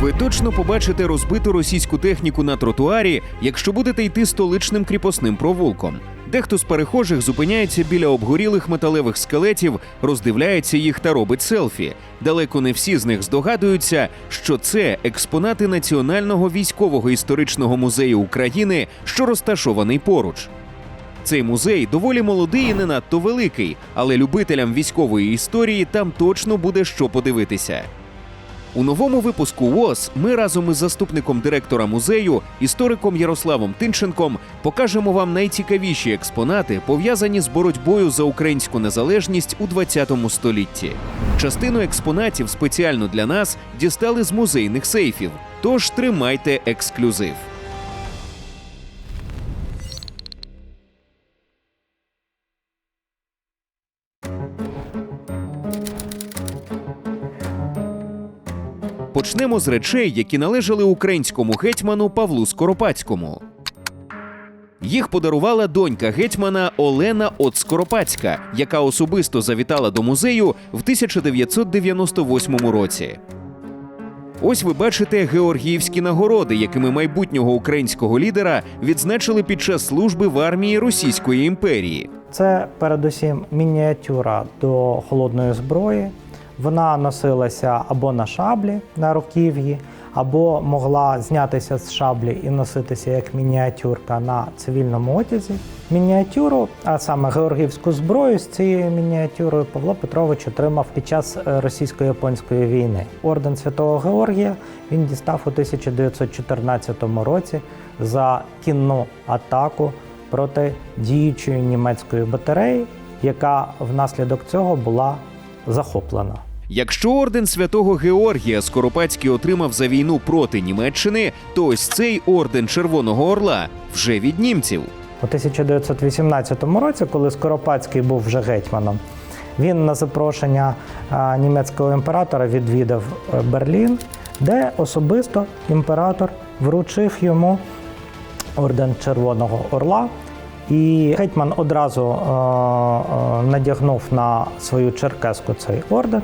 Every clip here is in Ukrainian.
Ви точно побачите розбиту російську техніку на тротуарі, якщо будете йти столичним кріпосним провулком. Дехто з перехожих зупиняється біля обгорілих металевих скелетів, роздивляється їх та робить селфі. Далеко не всі з них здогадуються, що це експонати Національного військового історичного музею України, що розташований поруч. Цей музей доволі молодий і не надто великий, але любителям військової історії там точно буде що подивитися. У новому випуску ВОЗ ми разом із заступником директора музею, істориком Ярославом Тинченком, покажемо вам найцікавіші експонати, пов'язані з боротьбою за українську незалежність у 20 столітті. Частину експонатів спеціально для нас дістали з музейних сейфів. Тож тримайте ексклюзив. Почнемо з речей, які належали українському гетьману Павлу Скоропадському. Їх подарувала донька гетьмана Олена От Скоропадська, яка особисто завітала до музею в 1998 році. Ось ви бачите георгіївські нагороди, якими майбутнього українського лідера відзначили під час служби в армії Російської імперії. Це передусім мініатюра до холодної зброї. Вона носилася або на шаблі на руків'ї, або могла знятися з шаблі і носитися як мініатюрка на цивільному одязі. Мініатюру, а саме георгіївську зброю з цією мініатюрою Павло Петрович отримав під час російсько-японської війни. Орден Святого Георгія він дістав у 1914 році за кінну атаку проти діючої німецької батареї, яка внаслідок цього була захоплена. Якщо орден святого Георгія Скоропадський отримав за війну проти Німеччини, то ось цей орден Червоного Орла вже від німців. У 1918 році, коли Скоропадський був вже гетьманом, він на запрошення німецького імператора відвідав е, Берлін, де особисто імператор вручив йому орден Червоного Орла. І гетьман одразу е, е, надягнув на свою черкеску цей орден.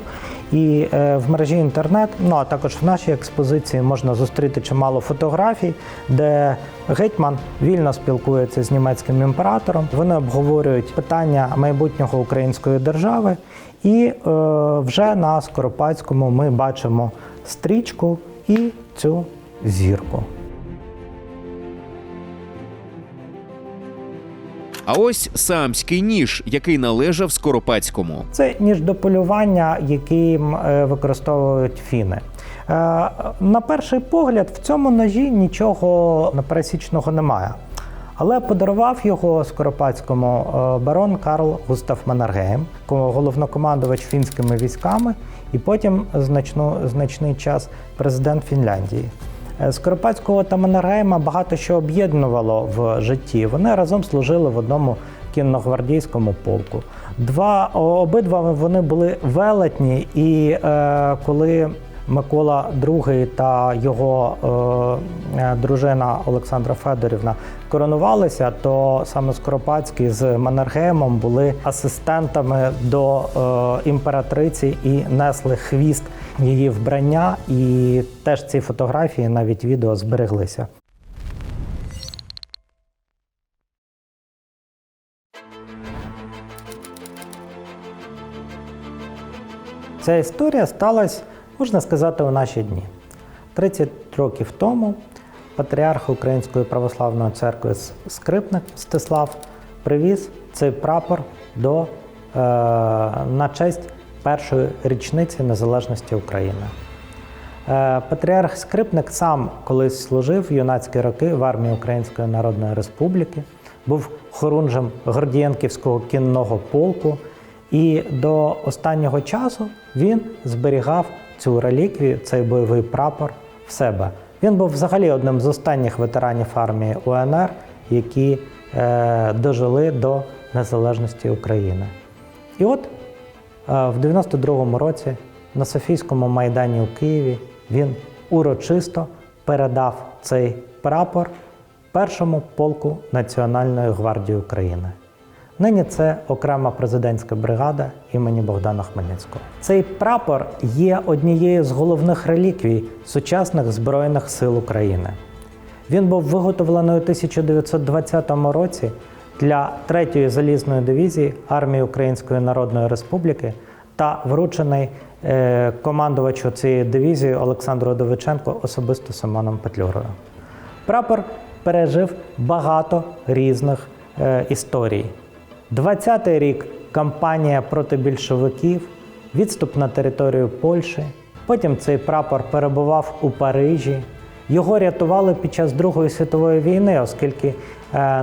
І е, в мережі інтернет, ну а також в нашій експозиції можна зустріти чимало фотографій, де гетьман вільно спілкується з німецьким імператором. Вони обговорюють питання майбутнього української держави. І е, вже на Скоропадському ми бачимо стрічку і цю зірку. А ось самський ніж, який належав Скоропадському. Це ніж до полювання, яким е, використовують фіни. Е, На перший погляд, в цьому ножі нічого непересічного немає. Але подарував його Скоропадському е, барон Карл Густав Маннергейм, головнокомандувач фінськими військами, і потім значну, значний час президент Фінляндії. Е, Скоропадського та Маннергейма багато що об'єднувало в житті. Вони разом служили в одному кінногвардійському полку. Два обидва вони були велетні, і е, коли Микола II та його е, е, дружина Олександра Федорівна коронувалися, то саме Скоропадський з Маннергеймом були асистентами до е, імператриці і несли хвіст її вбрання. І теж ці фотографії, навіть відео збереглися. Ця історія сталася, можна сказати, у наші дні. 30 років тому патріарх Української православної церкви Скрипник Мстислав привіз цей прапор до, е, на честь першої річниці незалежності України. Е, Патріарх Скрипник сам колись служив в юнацькі роки в армії Української Народної Республіки, був хорунжем Гордієнківського кінного полку, і до останнього часу він зберігав цю реліквію, цей бойовий прапор в себе. Він був взагалі одним з останніх ветеранів армії УНР, які е, дожили до незалежності України. І от Е, В 92-му році на Софійському майдані у Києві він урочисто передав цей прапор першому полку Національної гвардії України. Нині це окрема президентська бригада імені Богдана Хмельницького. Цей прапор є однією з головних реліквій сучасних Збройних сил України. Він був виготовлений у 1920 році для 3-ї залізної дивізії армії Української Народної Республіки та вручений е, командувачу цієї дивізії Олександру Довиченко особисто Симоном Петлюрою. Прапор пережив багато різних е, історій. 20-й рік кампанія проти більшовиків, відступ на територію Польщі. Потім цей прапор перебував у Парижі. Його рятували під час Другої світової війни, оскільки е,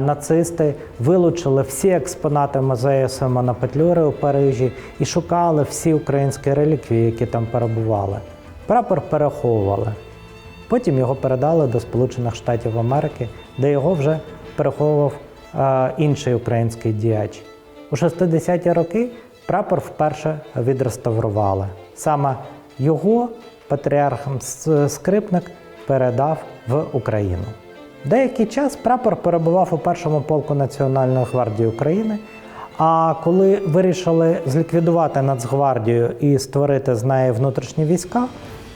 нацисти вилучили всі експонати музею Симона Петлюри у Парижі і шукали всі українські реліквії, які там перебували. Прапор переховували. Потім його передали до Сполучених Штатів Америки, де його вже переховував інший український діяч. У 60-ті роки прапор вперше відреставрували. Саме його патріарх Скрипник передав в Україну. Деякий час прапор перебував у першому полку Національної гвардії України. А коли вирішили зліквідувати Нацгвардію і створити з неї внутрішні війська,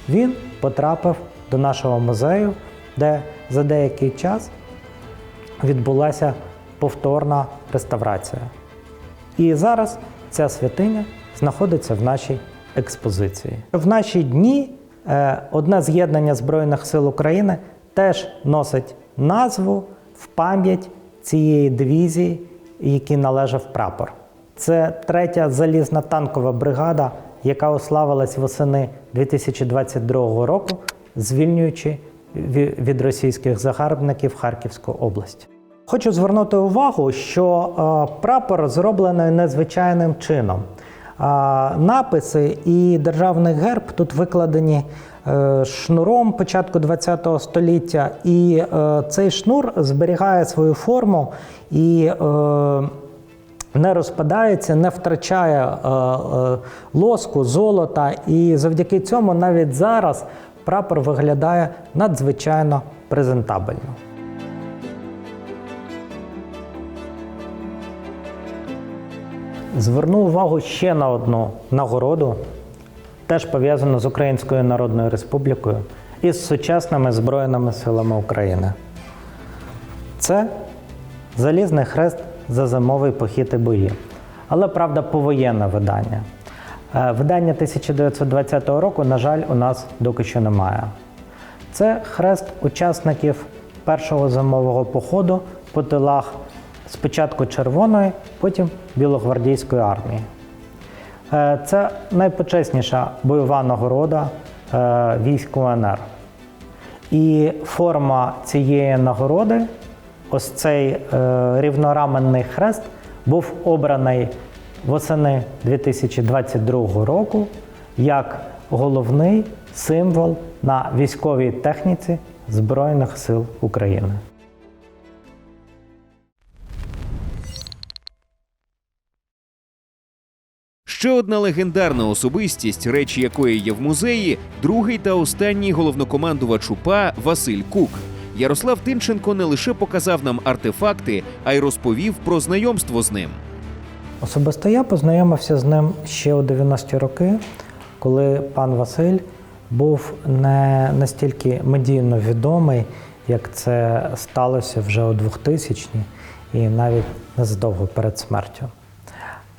він потрапив до нашого музею, де за деякий час відбулася повторна реставрація. І зараз ця святиня знаходиться в нашій експозиції. В наші дні е, одне з'єднання Збройних сил України теж носить назву в пам'ять цієї дивізії, якій належав прапор. Це третя залізна танкова бригада, яка уславилась восени 2022 року, звільнюючи від російських загарбників Харківську область. Хочу звернути увагу, що е, прапор зроблений незвичайним чином. Е, написи і державний герб тут викладені е, шнуром початку ХХ століття, і цей шнур зберігає свою форму і не розпадається, не втрачає лоску, золота, і завдяки цьому навіть зараз прапор виглядає надзвичайно презентабельно. Зверну увагу ще на одну нагороду, теж пов'язану з Українською Народною Республікою і з сучасними Збройними силами України. Це Залізний хрест за зимовий похід і бої. Але правда, повоєнне видання. Е, Видання 1920 року, на жаль, у нас доки що немає. Це хрест учасників першого зимового походу по тилах спочатку Червоної, потім Білогвардійської армії. Е, Це найпочесніша бойова нагорода е, військ УНР. І форма цієї нагороди, ось цей е, рівнораменний хрест, був обраний восени 2022 року як головний символ на військовій техніці Збройних сил України. Ще одна легендарна особистість, речі якої є в музеї, другий та останній головнокомандувач УПА Василь Кук. Ярослав Тинченко не лише показав нам артефакти, а й розповів про знайомство з ним. Особисто я познайомився з ним ще у 90-ті роки, коли пан Василь був не настільки медійно відомий, як це сталося вже у 2000-ні і навіть незадовго перед смертю.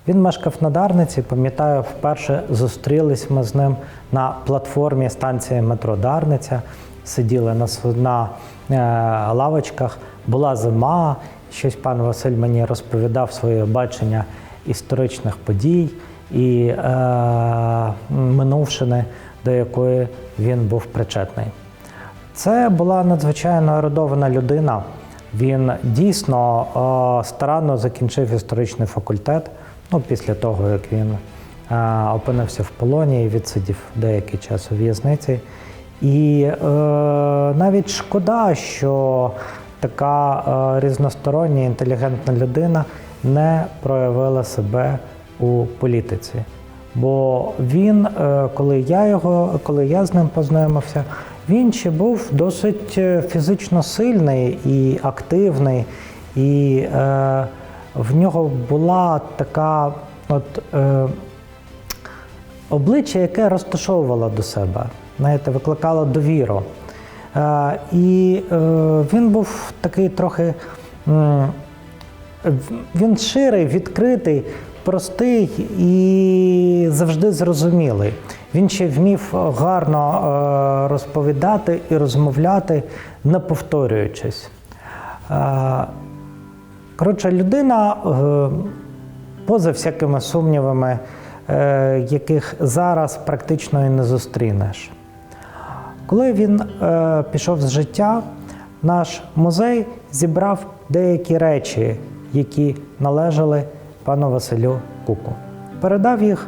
Він мешкав на Дарниці, пам'ятаю, вперше зустрілись ми з ним на платформі станції метро Дарниця, сиділи на, на е, лавочках, була зима, щось пан Василь мені розповідав своє бачення історичних подій і е, минувшини, до якої він був причетний. Це була надзвичайно ерудована людина. Він дійсно е, старанно закінчив історичний факультет. Ну, після того, як він е, опинився в полоні і відсидів деякий час у в'язниці. І е, навіть шкода, що така е, різностороння інтелігентна людина не проявила себе у політиці. Бо він, е, коли я його, коли я з ним познайомився, він ще був досить е, фізично сильний і активний, і е, в нього була така от, е, обличчя, яке розташовувало до себе, знаєте, викликало довіру. Е, і е, він був такий трохи. м, він ширий, відкритий, простий і завжди зрозумілий. Він ще вмів гарно е, розповідати і розмовляти, не повторюючись. Коротше, людина, е, поза всякими сумнівами, е, яких зараз практично і не зустрінеш. Коли він е, пішов з життя, наш музей зібрав деякі речі, які належали пану Василю Куку. Передав їх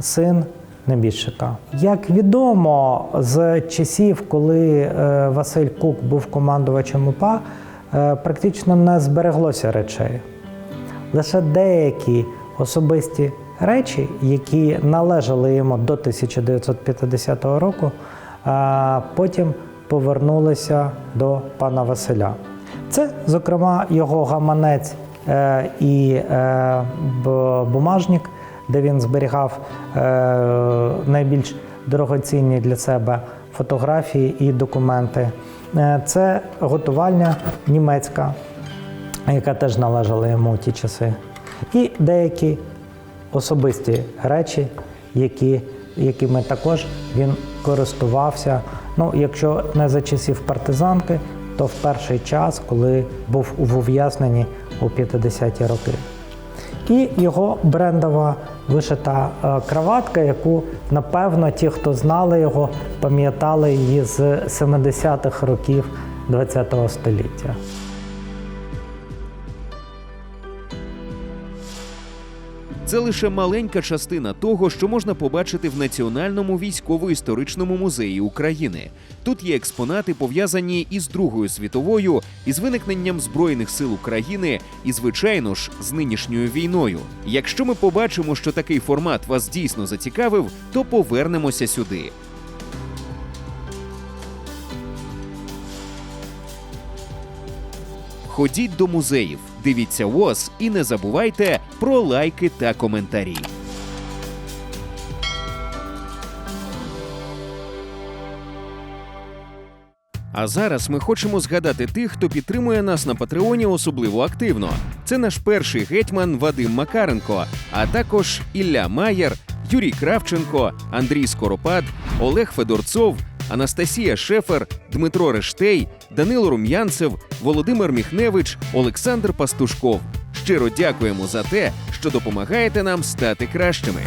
син небіжчика. Як відомо з часів, коли Василь Кук був командувачем УПА, практично не збереглося речей. Лише деякі особисті речі, які належали йому до 1950 року, потім повернулися до пана Василя. Це, зокрема, його гаманець е, і е, бумажник, де він зберігав е, найбільш дорогоцінні для себе фотографії і документи. Е, Це готувальня німецька, яка теж належала йому у ті часи. І деякі особисті речі, які, якими також він користувався. Ну, якщо не за часів партизанки, то в перший час, коли був в ув'язненні у 50-ті роки. І його брендова вишита е, краватка, яку, напевно, ті, хто знали його, пам'ятали її з 70-х років ХХ століття. Це лише маленька частина того, що можна побачити в Національному військово-історичному музеї України. Тут є експонати, пов'язані із Другою світовою, із виникненням збройних сил України і, звичайно ж, з нинішньою війною. Якщо ми побачимо, що такий формат вас дійсно зацікавив, то повернемося сюди. Ходіть до музеїв, дивіться ВОЗ і не забувайте про лайки та коментарі. А зараз ми хочемо згадати тих, хто підтримує нас на Патреоні особливо активно. Це наш перший гетьман Вадим Макаренко, а також Ілля Маєр, Юрій Кравченко, Андрій Скоропад, Олег Федорцов, Анастасія Шефер, Дмитро Рештей, Данило Рум'янцев, Володимир Міхневич, Олександр Пастушков. Щиро дякуємо за те, що допомагаєте нам стати кращими.